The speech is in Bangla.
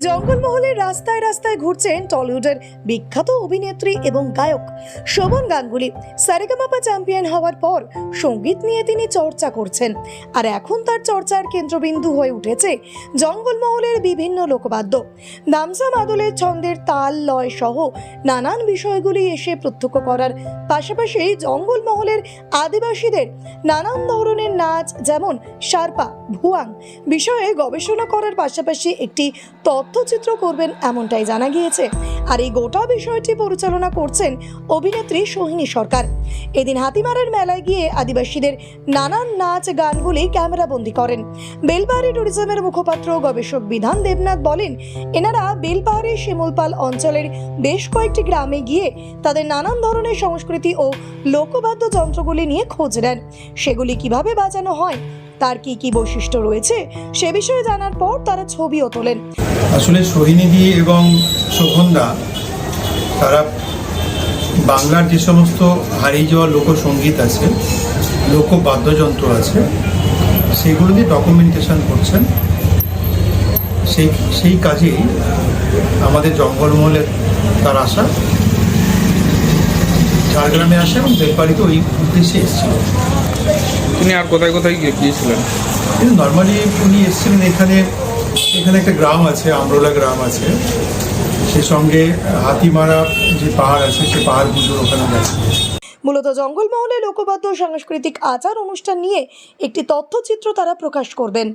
জঙ্গলমহলের রাস্তায় রাস্তায় ঘুরছেন টলিউডের বিখ্যাত অভিনেত্রী এবং গায়ক শোভন গাঙ্গুলি। সারেগামাপা চ্যাম্পিয়ন হওয়ার পর সংগীত নিয়ে তিনি চর্চা করছেন। আর এখন তার চর্চার কেন্দ্রবিন্দু হয়ে উঠেছে জঙ্গলমহলের বিভিন্ন লোকবাদ্য। নামসাম আদলের ছন্দের তাল, লয় সহ নানান বিষয়গুলি এসে প্রত্যক্ষ করার পাশাপাশি জঙ্গলমহলের আদিবাসীদের নানান ধরনের নাচ, যেমন সারপা, ভুয়াং বিষয়ে গবেষণা করার পাশাপাশি একটি তথ্যচিত্র করবেন এমনটাই জানা গিয়েছে। আর এই গোটা বিষয়টি পরিচালনা করছেন অভিনেত্রী সোহিনী সরকার। এদিন হাতিমারের মেলায় গিয়ে আদিবাসীদের নানান নাচ গানগুলি ক্যামেরাবন্দি করেন। বেলপাহাড়ি ট্যুরিজমের মুখপাত্র, গবেষক বিধান দেবনাথ বলেন, এনারা বেলপাহাড়ি শিমুলপাল অঞ্চলের বেশ কয়েকটি গ্রামে গিয়ে তাদের নানান ধরনের সংস্কৃতি ও লোকবাদ্য যন্ত্রগুলি নিয়ে খোঁজ নেন। সেগুলি কীভাবে বাজানো হয় তার কি কি বৈশিষ্ট্য রয়েছে সে বিষয়ে জানার পর তারা ছবিও তোলেন। আসলে সোহিনীদি এবং শোভনদা, তারা বাংলার যে সমস্ত হারিয়ে যাওয়া লোকসঙ্গীত আছে, লোক বাদ্যযন্ত্র আছে, সেগুলো দিয়ে ডকুমেন্টেশন করছেন। সেই সেই কাজেই আমাদের জঙ্গলমহলের তার আশা ঝাড়গ্রামে আসে এবং বেলপাড়িতে ওই উদ্দেশ্যে এসেছিল। তিনি আর কোথায় কোথায় গিয়ে- গিয়েছিলেন? কিন্তু নর্মালি উনি এসেছিলেন এখানে এখানে একটা গ্রাম আছে আমরোলা গ্রাম আছে। সে সঙ্গে হাতিমারা যে পাহাড় আছে সে পাহাড় পুজোর ওখানে গেছে। মূলত জঙ্গলমহলে লোকবাদ্য সাংস্কৃতিক আচার অনুষ্ঠান নিয়ে একটি তথ্যচিত্র তারা প্রকাশ করবেন।